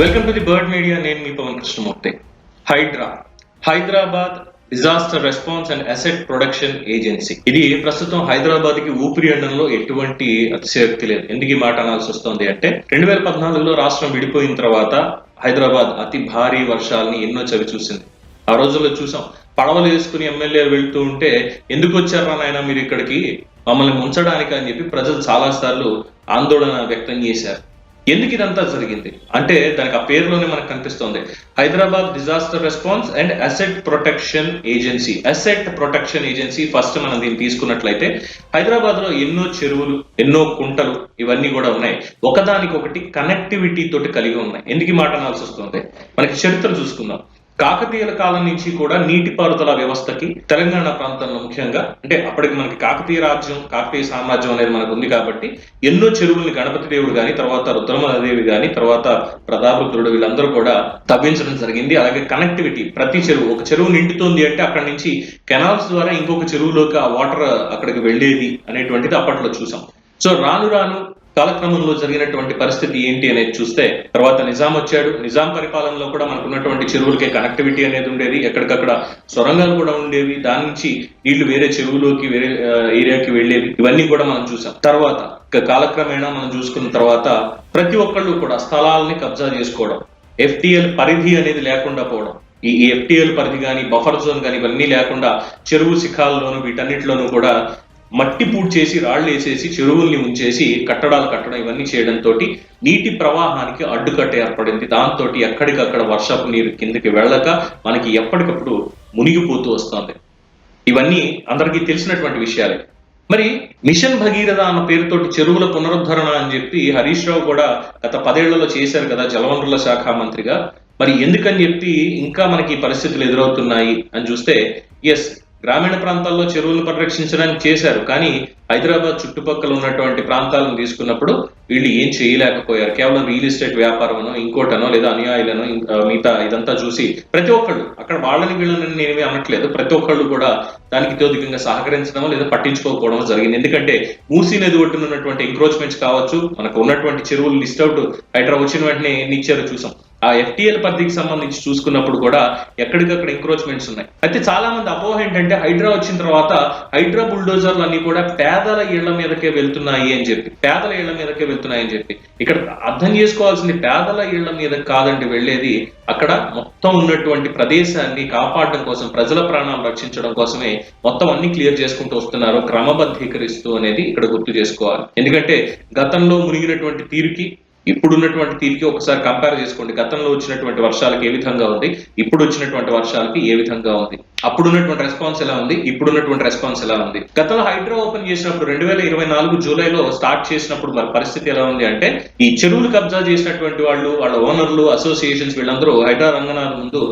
Welcome to the bird media నేను మీ Pavan Krishnamurthy. HYDRAA. Hyderabad disaster response and asset production agency. ఇది ప్రస్తుతం హైదరాబాద్కి ఊపిరి అండంలో ఎటువంటి అతిశయోక్తి లేదు. ఎందుకు ఈ మాట అనాల్సి వస్తుంది అంటే రెండు వేల పద్నాలుగులో రాష్ట్రం విడిపోయిన తర్వాత హైదరాబాద్ అతి భారీ వర్షాలని ఎన్నో చవి చూసింది. ఆ రోజుల్లో చూసాం పడవలు వేసుకుని ఎమ్మెల్యేలు వెళ్తూ ఉంటే ఎందుకు వచ్చారా నాయన మీరు ఇక్కడికి? మమ్మల్ని ఉంచడానికి అని చెప్పి ప్రజలు చాలా సార్లు ఆందోళన వ్యక్తం చేశారు. ఎందుకు ఇదంతా జరిగింది? అంటే దానికి ఆ పేరులోనే మనకు కనిపిస్తోంది. Hyderabad disaster response and asset protection agency. Asset protection agency first మనం దీన్ని తీసుకున్నట్లయితే హైదరాబాద్లో ఎన్నో చెరువులు ఎన్నో కుంటలు ఇవన్నీ కూడా ఉన్నాయి. ఒకదానికొకటి కనెక్టివిటీ తోటి కలిగి ఉన్నాయి. ఎందుకు మాట అనాల్సి వస్తుంది? మనకి చరిత్ర చూసుకుందాం. కాకతీయుల కాలం నుంచి కూడా నీటిపారుదల వ్యవస్థకి తెలంగాణ ప్రాంతంలో ముఖ్యంగా అంటే అప్పటికి మనకి కాకతీయ రాజ్యం కాకతీయ సామ్రాజ్యం అనేది మనకు ఉంది కాబట్టి ఎన్నో చెరువుల్ని గణపతి దేవుడు గాని తర్వాత రుద్రమదేవి గాని తర్వాత ప్రతాపరుద్రుడు వీళ్ళందరూ కూడా తవ్వించడం జరిగింది. అలాగే కనెక్టివిటీ ప్రతి చెరువు ఒక చెరువు నిండుతోంది అంటే అక్కడ నుంచి కెనాల్స్ ద్వారా ఇంకొక చెరువులోకి ఆ వాటర్ అక్కడికి వెళ్ళేది అనేటువంటిది అప్పట్లో చూసాం. సో రాను రాను కాలక్రమంలో జరిగినటువంటి పరిస్థితి ఏంటి అనేది చూస్తే తర్వాత నిజాం వచ్చాడు. నిజాం పరిపాలనలో కూడా మనకున్నటువంటి చెరువులకి కనెక్టివిటీ అనేది ఉండేది. ఎక్కడికక్కడ సొరంగాలు కూడా ఉండేవి. దాని నుంచి నీళ్ళు వేరే చెరువులోకి వేరే ఏరియాకి వెళ్ళేవి. ఇవన్నీ కూడా మనం చూసాం. తర్వాత కాలక్రమేణా మనం చూసుకున్న తర్వాత ప్రతి ఒక్కళ్ళు కూడా స్థలాలని కబ్జా చేసుకోవడం ఎఫ్టిఎల్ పరిధి అనేది లేకుండా పోవడం ఈ ఎఫ్టిఎల్ పరిధి కానీ బఫర్ జోన్ కానీ ఇవన్నీ లేకుండా చెరువు శిఖాల్లోనూ వీటన్నిటిలోనూ కూడా మట్టి పూడ్ చేసి రాళ్ళు వేసేసి చెరువుల్ని ఉంచేసి కట్టడాలు కట్టడం ఇవన్నీ చేయడంతో నీటి ప్రవాహానికి అడ్డుకట్ట ఏర్పడింది. దాంతో ఎక్కడికక్కడ వర్షపు నీరు కిందకి వెళ్ళక మనకి ఎప్పటికప్పుడు మునిగిపోతూ వస్తుంది. ఇవన్నీ అందరికీ తెలిసినటువంటి విషయాలే. మరి మిషన్ భగీరథ అన్న పేరుతోటి చెరువుల పునరుద్ధరణ అని చెప్పి హరీష్ రావు కూడా గత పదేళ్ళలో చేశారు కదా జలవనరుల శాఖ మంత్రిగా. మరి ఎందుకని చెప్పి ఇంకా మనకి పరిస్థితులు ఎదురవుతున్నాయి అని చూస్తే ఎస్ గ్రామీణ ప్రాంతాల్లో చెరువులను పరిరక్షించడానికి చేశారు. కానీ హైదరాబాద్ చుట్టుపక్కల ఉన్నటువంటి ప్రాంతాలను తీసుకున్నప్పుడు వీళ్ళు ఏం చేయలేకపోయారు. కేవలం రియల్ ఎస్టేట్ వ్యాపారమనో ఇంకోటనో లేదా అనుయాయులనో మిగతా ఇదంతా చూసి ప్రతి ఒక్కళ్ళు అక్కడ వాళ్ళని వీళ్ళని నేనేమి అనట్లేదు. ప్రతి ఒక్కళ్ళు కూడా దానికి ఇతోధికంగా సహకరించడం లేదా పట్టించుకోకపోవడం జరిగింది. ఎందుకంటే మూసీ నది ఒడ్డున ఉన్నటువంటి ఎంక్రోచ్మెంట్స్ కావచ్చు మనకు ఉన్నటువంటి చెరువులు లిస్ట్ అవుట్ హైదరాబాద్ వచ్చిన వెంటనే ఎన్ని ఇచ్చారో చూసాం. ఆ ఎఫ్టీఎల్ పరిధికి సంబంధించి చూసుకున్నప్పుడు కూడా ఎక్కడికక్కడ ఎంక్రోచ్మెంట్స్ ఉన్నాయి. అయితే చాలా మంది అపోహ ఏంటంటే హైడ్రా వచ్చిన తర్వాత హైడ్రా బుల్డోజర్లు అన్ని కూడా పేదల ఇళ్ళ మీదకే వెళ్తున్నాయి అని చెప్పి పేదల ఇళ్ళ మీదకే వెళ్తున్నాయి అని చెప్పి. ఇక్కడ అర్థం చేసుకోవాల్సింది పేదల ఇళ్ళ మీద కాదండి వెళ్ళేది. అక్కడ మొత్తం ఉన్నటువంటి ప్రదేశాన్ని కాపాడడం కోసం ప్రజల ప్రాణాలు రక్షించడం కోసమే మొత్తం అన్ని క్లియర్ చేసుకుంటూ వస్తున్నారు. క్రమబద్ధీకరిస్తూ అనేది ఇక్కడ గుర్తు చేసుకోవాలి. ఎందుకంటే గతంలో మునిగినటువంటి తీరుకి ఇప్పుడున్నటువంటి తీరుకి ఒకసారి కంపేర్ చేసుకోండి. గతంలో వచ్చినటువంటి వర్షాలకి ఏ విధంగా ఉంది? ఇప్పుడు వచ్చినటువంటి వర్షాలకి ఏ విధంగా ఉంది? అప్పుడు ఉన్నటువంటి రెస్పాన్స్ ఎలా ఉంది? ఇప్పుడు ఉన్నటువంటి రెస్పాన్స్ ఎలా ఉంది? గతంలో హైడ్రో ఓపెన్ చేసినప్పుడు రెండు వేల ఇరవై నాలుగు జూలైలో స్టార్ట్ చేసినప్పుడు మరి పరిస్థితి ఎలా ఉంది అంటే ఈ చెరువులు కబ్జా చేసినటువంటి వాళ్ళు వాళ్ళ ఓనర్లు అసోసియేషన్స్ వీళ్ళందరూ హైడ్రా రంగనాథ్ ముందు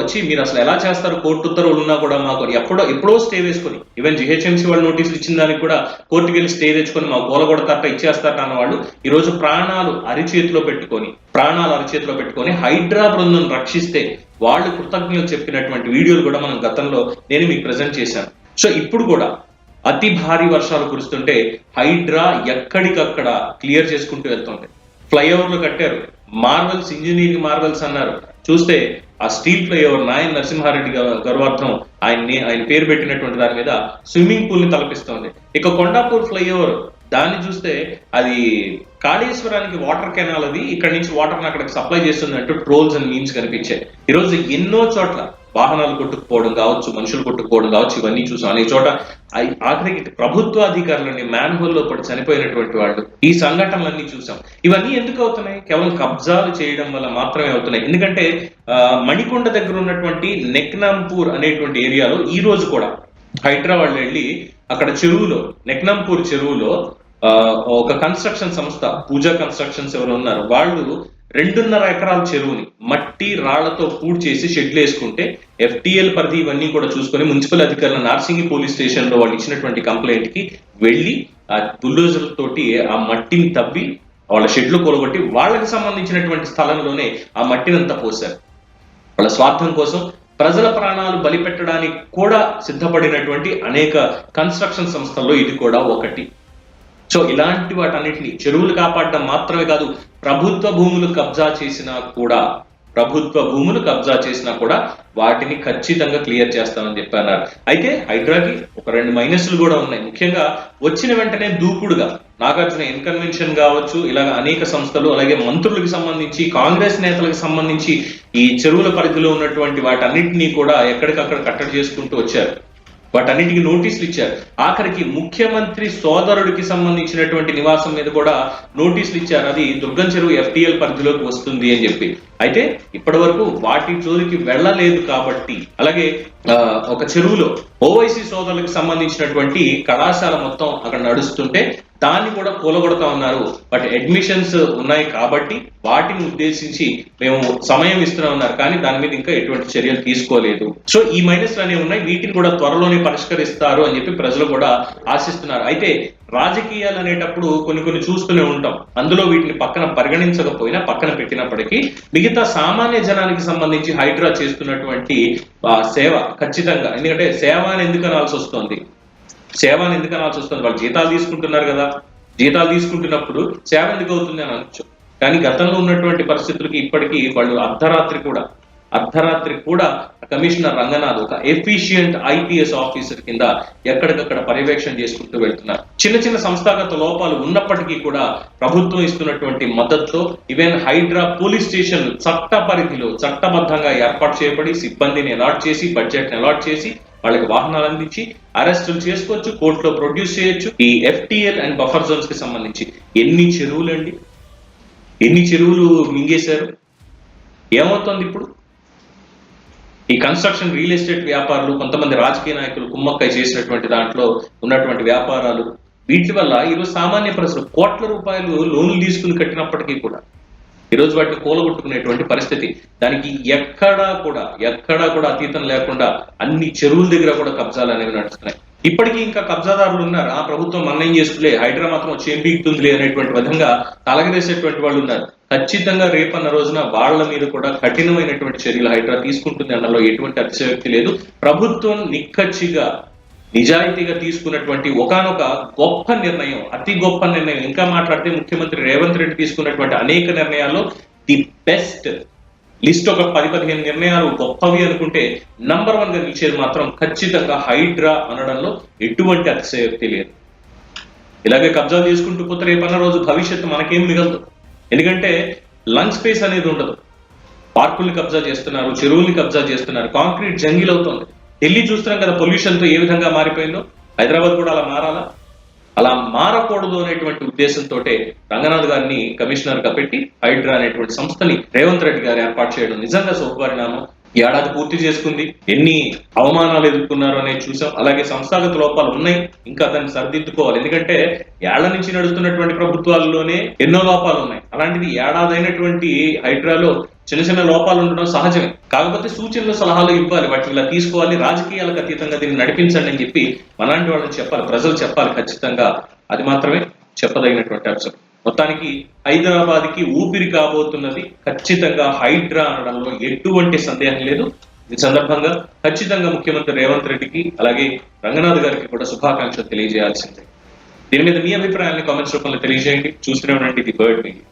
వచ్చి మీరు అసలు ఎలా చేస్తారు? కోర్టు ఉత్తర్వులు ఉన్నా కూడా మాకు ఎప్పుడో ఎప్పుడో స్టే వేసుకొని ఈవెన్ జిహెచ్ఎంసీ వాళ్ళు నోటీసులు ఇచ్చిన దానికి కూడా కోర్టుకి వెళ్ళి స్టే తెచ్చుకొని మా కూలగొడతారట ఇచ్చేస్తారట అన్న వాళ్ళు ఈ రోజు ప్రాణాలు అరిచేతిలో పెట్టుకొని ప్రాణాలు అరిచేతిలో పెట్టుకొని హైడ్రా బృందం రక్షిస్తే వాళ్ళు కృతజ్ఞతలు చెప్పినటువంటి వీడియోలు కూడా మనం గతంలో నేను మీకు ప్రజెంట్ చేశాను. సో ఇప్పుడు కూడా అతి భారీ వర్షాలు కురుస్తుంటే హైడ్రా ఎక్కడికక్కడ క్లియర్ చేసుకుంటూ వెళ్తుంది. ఫ్లైఓవర్లు కట్టారు. మార్వెల్స్ ఇంజనీరింగ్ మార్వెల్స్ అన్నారు. చూస్తే ఆ స్టీల్ ఫ్లైఓవర్ నాయన్ నరసింహారెడ్డి గర్వార్థం ఆయన్ని ఆయన పేరు పెట్టినటువంటి దాని మీద స్విమ్మింగ్ పూల్ని తలపిస్తోంది. ఇక కొండాపూర్ ఫ్లైఓవర్ దాన్ని చూస్తే అది కాళేశ్వరానికి వాటర్ కెనాల్ అది ఇక్కడ నుంచి వాటర్ అక్కడికి సప్లై చేస్తుంది అంటూ ట్రోల్స్ అండ్ మీన్స్ కనిపించాయి. ఈ రోజు ఎన్నో చోట్ల వాహనాలు కొట్టుకుపోవడం కావచ్చు మనుషులు కొట్టుకుపోవడం కావచ్చు ఇవన్నీ చూసాం. అనేక చోట ఆఖరికి ప్రభుత్వ అధికారులని మ్యాన్ హోల్లో పడి చనిపోయినటువంటి వాళ్ళు ఈ సంఘటనలన్నీ చూసాం. ఇవన్నీ ఎందుకు అవుతున్నాయి? కేవలం కబ్జాలు చేయడం వల్ల మాత్రమే అవుతున్నాయి. ఎందుకంటే ఆ, మణికొండ దగ్గర ఉన్నటువంటి నెక్నాంపూర్ అనేటువంటి ఏరియాలో ఈ రోజు కూడా హైదరాబాద్ వెళ్ళి అక్కడ చెరువులో నెక్నాంపూర్ చెరువులో ఒక కన్స్ట్రక్షన్ సంస్థ పూజా కన్స్ట్రక్షన్స్ ఎవరు ఉన్నారు. వాళ్ళు రెండున్నర ఎకరాల చెరువుని మట్టి రాళ్ళతో పూడ్ చేసి షెడ్లు వేసుకుంటే ఎఫ్టీఎల్ పరిధి ఇవన్నీ కూడా చూసుకొని మున్సిపల్ అధికారుల నార్సింగి పోలీస్ స్టేషన్లో వాళ్ళు ఇచ్చినటువంటి కంప్లైంట్కి వెళ్ళి ఆ బుల్డోజర్ తోటి ఆ మట్టిని తవ్వి వాళ్ళ షెడ్లు కూలగొట్టి వాళ్ళకి సంబంధించినటువంటి స్థలంలోనే ఆ మట్టినంతా పోశారు. వాళ్ళ స్వార్థం కోసం ప్రజల ప్రాణాలు బలిపెట్టడానికి కూడా సిద్ధపడినటువంటి అనేక కన్స్ట్రక్షన్ సంస్థల్లో ఇది కూడా ఒకటి. సో ఇలాంటి వాటన్నిటిని చెరువులు కాపాడడం మాత్రమే కాదు ప్రభుత్వ భూములు కబ్జా చేసినా కూడా ప్రభుత్వ భూములు కబ్జా చేసినా కూడా వాటిని ఖచ్చితంగా క్లియర్ చేస్తామని చెప్పన్నారు. అయితే హైడ్రాకి ఒక రెండు మైనస్లు కూడా ఉన్నాయి. ముఖ్యంగా వచ్చిన వెంటనే దూకుడుగా నాగార్జున ఇన్కన్వెన్షన్ కావచ్చు ఇలాగ అనేక సంస్థలు అలాగే మంత్రులకు సంబంధించి కాంగ్రెస్ నేతలకు సంబంధించి ఈ చెరువుల పరిధిలో ఉన్నటువంటి వాటన్నిటినీ కూడా ఎక్కడికక్కడ కట్టడి చేసుకుంటూ వచ్చారు. వాటన్నిటికీ నోటీసులు ఇచ్చారు. ఆఖరికి ముఖ్యమంత్రి సోదరుడికి సంబంధించినటువంటి నివాసం మీద కూడా నోటీసులు ఇచ్చారు. అది దుర్గం చెరువు ఎఫ్టీఎల్ పరిధిలోకి వస్తుంది అని చెప్పి. అయితే ఇప్పటి వరకు వాటి జోలికి వెళ్ళలేదు కాబట్టి అలాగే ఆ, ఒక చెరువులో ఓవైసీ సోదరులకు సంబంధించినటువంటి కళాశాల మొత్తం అక్కడ నడుస్తుంటే దాన్ని కూడా కూలగొడతా ఉన్నారు. బట్ అడ్మిషన్స్ ఉన్నాయి కాబట్టి వాటిని ఉద్దేశించి మేము సమయం ఇస్తూనే ఉన్నారు. కానీ దాని మీద ఇంకా ఎటువంటి చర్యలు తీసుకోలేదు. సో ఈ మైనస్ అనేవి ఉన్నాయి. వీటిని కూడా త్వరలోనే పరిష్కరిస్తారు అని చెప్పి ప్రజలు కూడా ఆశిస్తున్నారు. అయితే రాజకీయాలు అనేటప్పుడు కొన్ని కొన్ని చూస్తూనే ఉంటాం. అందులో వీటిని పక్కన పరిగణించకపోయినా పక్కన పెట్టినప్పటికీ మిగతా సామాన్య జనానికి సంబంధించి హైడ్రా చేస్తున్నటువంటి సేవ ఖచ్చితంగా. ఎందుకంటే సేవ అని ఎందుకు అనాల్సి వస్తుంది? సేవ ఎందుకు అనాల్సి వస్తుంది వాళ్ళు జీతాలు తీసుకుంటున్నారు కదా. జీతాలు తీసుకుంటున్నప్పుడు సేవ ఎందుకు అవుతుంది అని అనొచ్చు కానీ గతంలో ఉన్నటువంటి పరిస్థితులకి ఇప్పటికీ వాళ్ళు అర్ధరాత్రి కూడా అర్ధరాత్రి కూడా కమిషనర్ రంగనాథ్ ఒక ఎఫిషియంట్ ఐపీఎస్ ఆఫీసర్ కింద ఎక్కడికక్కడ పర్యవేక్షణ చేసుకుంటూ వెళ్తున్నారు. చిన్న చిన్న సంస్థాగత లోపాలు ఉన్నప్పటికీ కూడా ప్రభుత్వం ఇస్తున్నటువంటి మద్దతుతో ఈవెన్ హైడ్రా పోలీస్ స్టేషన్ చట్ట పరిధిలో చట్టబద్ధంగా ఏర్పాటు చేయబడి సిబ్బందిని అలాట్ చేసి బడ్జెట్ని అలాట్ చేసి వాళ్ళకి వాహనాలు అందించి అరెస్టులు చేసుకోవచ్చు కోర్టులో ప్రొడ్యూస్ చేయొచ్చు. ఈ ఎఫ్టిఎల్ అండ్ బఫర్ జోన్స్కి సంబంధించి ఎన్ని చెరువులు అండి ఎన్ని చెరువులు మింగేశారు? ఏమవుతుంది ఇప్పుడు? ఈ కన్స్ట్రక్షన్ రియల్ ఎస్టేట్ వ్యాపారులు కొంతమంది రాజకీయ నాయకులు కుమ్మక్కై చేసినటువంటి దాంట్లో ఉన్నటువంటి వ్యాపారాలు వీటి వల్ల ఈరోజు సామాన్య ప్రజలు కోట్ల రూపాయలు లోన్లు తీసుకుని కట్టినప్పటికీ కూడా ఈరోజు వాటిని కూలగొట్టుకునేటువంటి పరిస్థితి. దానికి ఎక్కడా కూడా ఎక్కడా కూడా అతీతం లేకుండా అన్ని చెరువుల దగ్గర కూడా కబ్జాలు అనేవి నడుస్తున్నాయి. ఇప్పటికీ ఇంకా కబ్జాదారులు ఉన్నారు. ఆ ప్రభుత్వం మన్నం చేసుకులే హైడ్రా మాత్రం వచ్చి అనేటువంటి విధంగా తలగదేసేటువంటి వాళ్ళు ఉన్నారు. ఖచ్చితంగా రేపన్న రోజున వాళ్ళ మీద కూడా కఠినమైనటువంటి చర్యలు హైడ్రా తీసుకుంటుంది అన్నలో ఎటువంటి అతిశయోక్తి లేదు. ప్రభుత్వం నిక్కచ్చిగా నిజాయితీగా తీసుకున్నటువంటి ఒకానొక గొప్ప నిర్ణయం అతి గొప్ప నిర్ణయం. ఇంకా మాట్లాడితే ముఖ్యమంత్రి రేవంత్ రెడ్డి తీసుకున్నటువంటి అనేక నిర్ణయాల్లో ది బెస్ట్ లిస్ట్ ఒక పది పదిహేను నిర్ణయాలు గొప్పవి అనుకుంటే నంబర్ వన్గా నిలిచేది మాత్రం ఖచ్చితంగా హైడ్రా అనడంలో ఎటువంటి అతిశయోక్తి లేదు. ఇలాగే కబ్జాలు చేసుకుంటూ పోతే రేపన్న రోజు భవిష్యత్తు మనకేం మిగలదు. ఎందుకంటే లంగ్ స్పేస్ అనేది ఉండదు. పార్కుల్ని కబ్జా చేస్తున్నారు చెరువుల్ని కబ్జా చేస్తున్నారు కాంక్రీట్ జంగిల్ అవుతుంది ఢిల్లీ చూస్తున్నాం కదా పొల్యూషన్తో ఏ విధంగా మారిపోయిందో? హైదరాబాద్ కూడా అలా మారాలా? అలా మారకూడదు అనేటువంటి ఉద్దేశంతో రంగనాథ్ గారిని కమిషనర్గా పెట్టి హైడ్రా అనేటువంటి సంస్థని రేవంత్ రెడ్డి గారు ఏర్పాటు చేయడం నిజంగా శుభపరిణామం ఏడాది పూర్తి చేసుకుంది. ఎన్ని అవమానాలు ఎదుర్కొన్నారు అనేది చూసాం. అలాగే సంస్థాగత లోపాలు ఉన్నాయి. ఇంకా దాన్ని సరిదిద్దుకోవాలి. ఎందుకంటే ఏళ్ళ నుంచి నడుస్తున్నటువంటి ప్రభుత్వాల్లోనే ఎన్నో లోపాలు ఉన్నాయి. అలాంటిది ఏడాది అయినటువంటి హైడ్రాలో చిన్న చిన్న లోపాలు ఉండడం సహజమే. కాకపోతే సూచనలు సలహాలు ఇవ్వాలి వాటిని ఇలా తీసుకోవాలి రాజకీయాలకు అతీతంగా దీన్ని నడిపించండి అని చెప్పి మనలాంటి వాళ్ళని చెప్పాలి ప్రజలు చెప్పాలి ఖచ్చితంగా. అది మాత్రమే చెప్పదగినటువంటి అంశం. మొత్తానికి హైదరాబాద్కి ఊపిరి కాబోతున్నది ఖచ్చితంగా హైడ్రా అనడంలో ఎటువంటి సందేహం లేదు. ఈ సందర్భంగా ఖచ్చితంగా ముఖ్యమంత్రి రేవంత్ రెడ్డికి అలాగే రంగనాథ్ గారికి కూడా శుభాకాంక్షలు తెలియజేయాల్సిందే. దీని మీద మీ అభిప్రాయాన్ని కామెంట్స్ రూపంలో తెలియజేయండి. చూస్తూనే ఉండండి ది బర్డ్ మీడియా.